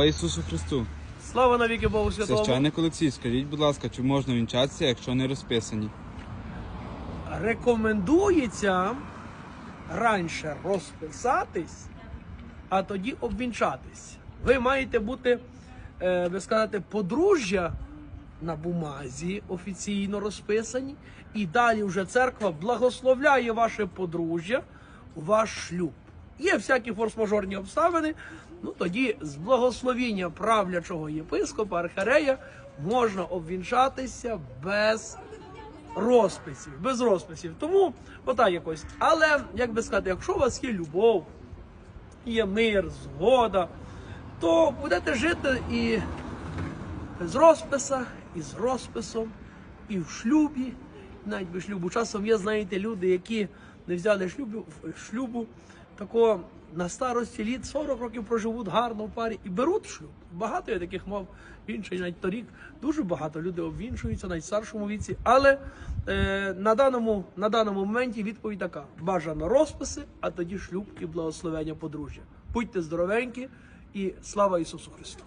Слава Ісусу Христу! Слава навіки Богу Святому. Священник Олексій, скажіть, будь ласка, чи можна вінчатися, якщо не розписані? Рекомендується раніше розписатись, а тоді обвінчатись. Ви маєте бути, е, ви сказати, подружжя на бумазі офіційно розписані, і далі вже церква благословляє ваше подружжя у ваш шлюб. Є всякі форс-мажорні обставини. Ну тоді з благословіння правлячого єпископа архарея можна обвінчатися без розписів, без розписів. Тому отак якось. Але як би сказати, якщо у вас є любов, є мир, згода, то будете жити і без розписа, і з розписом, і в шлюбі, навіть без шлюбу. Часом є, знаєте, люди, які не взяли шлюбу, шлюбу такого на старості літ 40 років проживуть гарно в парі і беруть шлюб. Багато я таких мав інший, навіть торік дуже багато людей обвінчуються, навіть в старшому віці. Але е, на, даному, на даному моменті відповідь така: бажано розписи, а тоді шлюб і благословення подружжя. Будьте здоровенькі і слава Ісусу Христу!